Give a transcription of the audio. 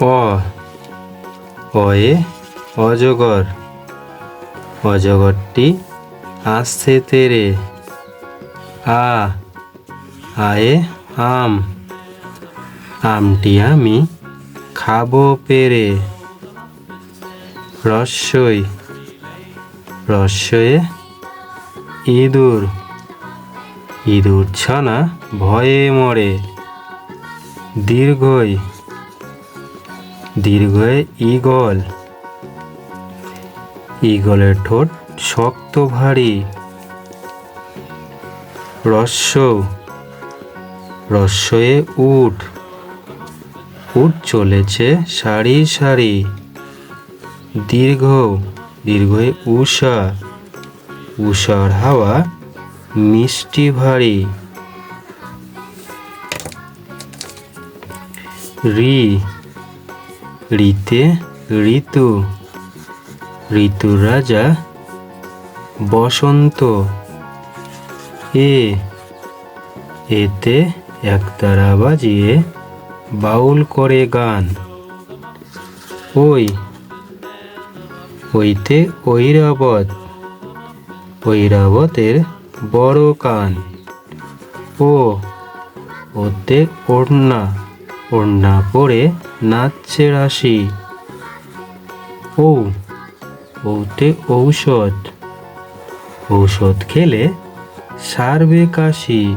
অ অয়ে অজগর। অজগরটি আসছে তেরে। আ, আয়ে আম। আমটি আমি খাব পেরে। রস্যই রস্যয়ে ইঁদুর। ইঁদুর ছানা ভয়ে মরে। দীর্ঘই দীর্ঘয়ে ঈগল। ঈগলের ঠোঁট শক্ত ভারী। রস্য। রস্যয়ে উট। উট চলেছে সারি সারি। দীর্ঘ। দীর্ঘয়ে উষা। উষার হাওয়া মিষ্টি ভারী। রি। রিতে ঋতু ঋতুর রাজা বসন্ত এ এতে একতারা বাজিয়ে বাউল করে গান ওই ওইতে ঐরাবত ঐরাবতের বড় কান ও ওতে ওড়না ওড়না পরে নাচছে রাশি। ও ওতে ঔষধ। ঔষধ খেলে সারবে কাশি।